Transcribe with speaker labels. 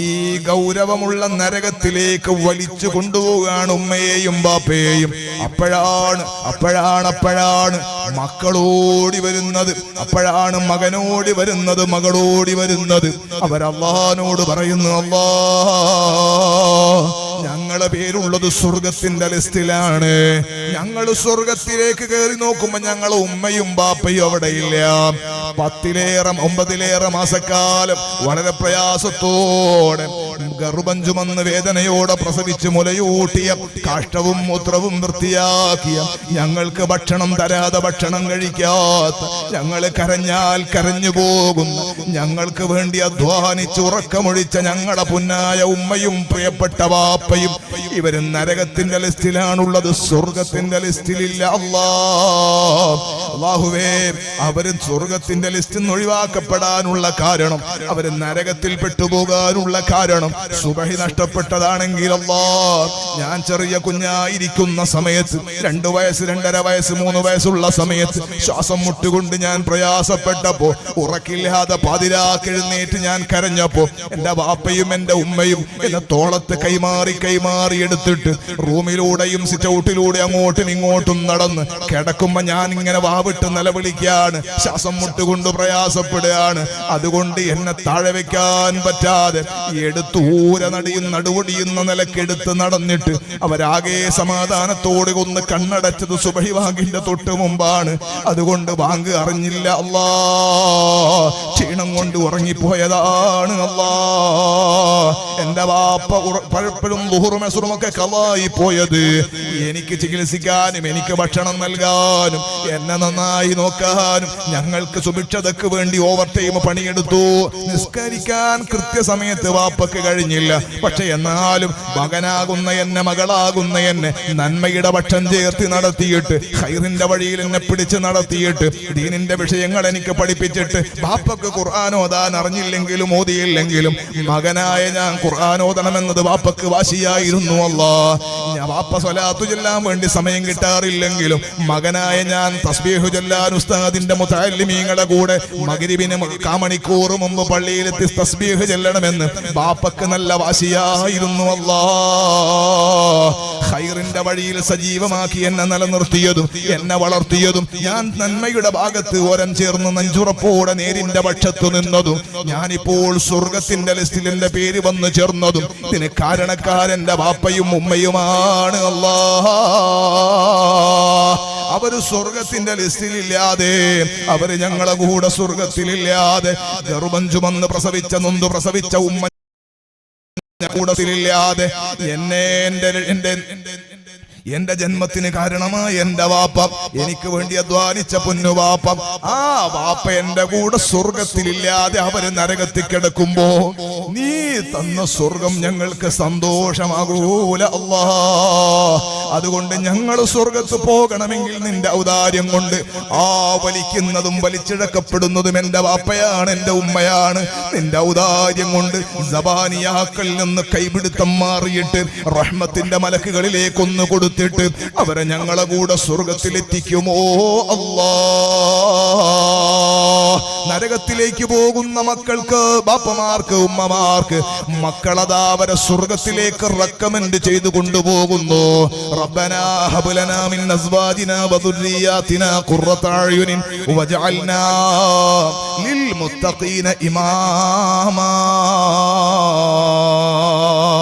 Speaker 1: ഈ ഗൗരവമുള്ള നരകത്തിലേക്ക് വലിച്ചു കൊണ്ടുപോവുകയാണ് ഉമ്മയെയും ബാപ്പയെയും. അപ്പോഴാണ് അപ്പോഴാണ് അപ്പോഴാണ് മക്കളോടി വരുന്നത്. അപ്പോഴാണ് മകനോടി വരുന്നത് മകളോടി വരുന്നത്. അവരല്ലാനോട് പറയുന്നു അല്ലാ ഞങ്ങളെ പേരുള്ളത് സ്വർഗത്തിന്റെ ലിസ്റ്റിലാണ്. ഞങ്ങൾ സ്വർഗത്തിലേക്ക് കയറി നോക്കുമ്പോ ഞങ്ങൾ ഉമ്മയും ബാപ്പയും അവിടെ ഇല്ല. പത്തിലേറെ ഒമ്പതിലേറെ മാസക്കാലം വളരെ പ്രയാസത്തോടെ ഗർഭം ചുമന്ന് വേദനയോടെ പ്രസവിച്ച് മുലയൂട്ടിയ കാഷ്ടവും മൂത്രവും വൃത്തിയാക്കിയ ഞങ്ങൾക്ക് ഭക്ഷണം തരാതെ ഭക്ഷണം കഴിക്കാത്ത ഞങ്ങൾ കരഞ്ഞാൽ കരഞ്ഞു പോകുന്ന ഞങ്ങൾക്ക് വേണ്ടി അധ്വാനിച്ച് ഉറക്കമൊഴിച്ച ഞങ്ങളുടെ പുന്നായ ഉമ്മയും പ്രിയപ്പെട്ട വാപ്പയും ഇവരും നരകത്തിന്റെ ലിസ്റ്റിലാണുള്ളത് സ്വർഗത്തിന്റെ ലിസ്റ്റിലില്ല. അള്ളാഹുവേ അവരും സ്വർഗത്തിന്റെ ലിസ്റ്റിൽ നിന്ന് ഒഴിവാക്കപ്പെടാനുള്ള കാരണം അവർ നരകത്തിൽ പെട്ടുപോകാനുള്ള കാരണം. സുബഹി നഷ്ടപ്പെട്ടതാണെങ്കിൽ അല്ലാ ഞാൻ ചെറിയ കുഞ്ഞായിരിക്കുന്ന സമയത്ത് രണ്ടു വയസ്സ് രണ്ടര വയസ്സ് മൂന്ന് വയസ്സുള്ള സമയത്ത് ശ്വാസം മുട്ടുകൊണ്ട് ഞാൻ പ്രയാസപ്പെട്ടപ്പോ ഉറക്കില്ലാതെ പാതിരാക്കെഴുന്നേറ്റ് ഞാൻ കരഞ്ഞപ്പോ എന്റെ വാപ്പയും എന്റെ ഉമ്മയും എന്നെ തോളത്ത് കൈമാറി കൈമാറി എടുത്തിട്ട് റൂമിലൂടെയും സിറ്റൗട്ടിലൂടെ അങ്ങോട്ടും ഇങ്ങോട്ടും നടന്ന് കിടക്കുമ്പോ ഞാൻ ഇങ്ങനെ വാവിട്ട് നിലവിളിക്കാണ് ശ്വാസം മുട്ടുകൊണ്ട് പ്രയാസപ്പെടുകയാണ്. അതുകൊണ്ട് എന്നെ താഴെ വെക്കാൻ പറ്റാതെ എടുത്തൂര നടിയും നടുവടിയുന്ന നിലക്കെടുത്ത് നടന്നിട്ട് അവരാകെ സമാധാനത്തോടെ ഒന്ന് കണ്ണടച്ചത് സുബഹി വാങ്ങിന്റെ തൊട്ട് മുമ്പാണ്. അതുകൊണ്ട് വാങ്ക് അറിഞ്ഞില്ല അല്ലാ. ക്ഷീണം കൊണ്ട് ഉറങ്ങിപ്പോയതാണ് അല്ലാ. എന്റെ വാപ്പ പലപ്പോഴും ലുഹുറും ഒക്കെ കളായി പോയത്. എനിക്ക് ചികിത്സിക്കാനും എനിക്ക് ഭക്ഷണം നൽകാനും എന്നെ നന്നായി നോക്കാനും ഞങ്ങൾക്ക് സുഭിക്ഷതക്ക് വേണ്ടി ഓവർ ടൈം പണിയെടുത്തു. നിസ്കരിക്കാൻ കൃത്യസമയത്ത് വാപ്പക്ക് കഴിഞ്ഞില്ല. പക്ഷെ എന്നാലും മകനാകുന്ന എന്നെ മകളാകുന്ന എന്നെ നന്മയുടെ ഭക്ഷണം ചേർത്തി നടത്തിയിട്ട് ഹൈറിന്റെ വഴിയിൽ എന്നെ പിടിച്ച് നടത്തിയിട്ട് ദീനിന്റെ വിഷയങ്ങൾ എനിക്ക് പഠിപ്പിച്ചിട്ട് ബാപ്പക്ക് ഖുർആൻ ഓതാൻ അറിഞ്ഞില്ലെങ്കിലും ഓതിയില്ലെങ്കിലും മകനായ ഞാൻ ഖുർആൻ ഓതണമെന്നത് വാപ്പക്ക് വാശിയായിരുന്നു അല്ലാ. ഞാൻ വാപ്പ സ്വലാത്തു ചൊല്ലാൻ വേണ്ടി സമയം കിട്ടാറില്ലെങ്കിലും മകനായ ഞാൻ തസ്ബീഹു ചൊല്ലാൻ ഉസ്താദിന്റെ മുതാലിമീങ്ങളുടെ കൂടെ മകരിവിന് കാമണിക്കൂർ മുമ്പ് പള്ളിയിലെത്തി തസ്ബീഹ് ചെല്ലണമെന്ന് വാപ്പക്ക് നല്ല വാശിയായിരുന്നു അല്ലാ. ഖൈറിന്റെ വഴിയിൽ സജീവമാക്കി എന്നെ നിലനിർത്തിയതും എന്നെ വളർത്തിയതും ഞാൻ നന്മയുടെ ഭാഗത്ത് ഓരം ചേർന്ന് നഞ്ചുറപ്പോടെ നേരിന്റെ പക്ഷത്തു നിന്നതും ഞാനിപ്പോൾ സ്വർഗത്തിന്റെ ലിസ്റ്റിൽ എന്റെ പേര് വന്നു ചേർന്നതും ഇതിന് കാരണക്കാരന്റെ വാപ്പയും ഉമ്മയുമാണ് അല്ലാ. അവർ സ്വർഗത്തിന്റെ ലിസ്റ്റിലില്ലാതെ അവർ ഞങ്ങളെ കൂടെ സ്വർഗത്തിലില്ലാതെ ഗർഭം ചുമന്ന് പ്രസവിച്ച നൊന്ത് പ്രസവിച്ച ഉമ്മ കൂടത്തിലില്ലാതെ എന്നെ എന്റെ എന്റെ എന്റെ ജന്മത്തിന് കാരണമായ എന്റെ വാപ്പ എനിക്ക് വേണ്ടി അധ്വാനിച്ച പൊന്നു വാപ്പ. ആ വാപ്പ എന്റെ കൂടെ സ്വർഗത്തിലില്ലാതെ അവർ നരകത്തിൽ കിടക്കുമ്പോ നീ തന്ന സ്വർഗം ഞങ്ങൾക്ക് സന്തോഷമാകൂല അതുകൊണ്ട് ഞങ്ങൾ സ്വർഗത്ത് പോകണമെങ്കിൽ നിന്റെ ഔദാര്യം കൊണ്ട് ആ വലിക്കുന്നതും വലിച്ചിഴക്കപ്പെടുന്നതും എന്റെ വാപ്പയാണ് എന്റെ ഉമ്മയാണ്. നിന്റെ ഔദാര്യം കൊണ്ട് ജബാനിയാക്കളിൽ നിന്ന് കൈപിടുത്തം മാറിയിട്ട് റഹ്മത്തിന്റെ മലക്കുകളിലേക്കൊന്ന് കൊടുത്തിട്ട് അവരെ ഞങ്ങളെ കൂടെ സ്വർഗത്തിലെത്തിക്കുമോ? അല്ലാ. നരകത്തിലേക്ക് പോകുന്ന മക്കൾക്ക് ബാപ്പമാർക്ക് ഉമ്മമാർക്ക് മക്കളതാ അവരെ സ്വർഗത്തിലേക്ക് റെക്കമെൻഡ് ചെയ്തു കൊണ്ടുപോകുന്നു. റബ്ബനാ ലിൽ മുത്തഖീന ഇമാമാ.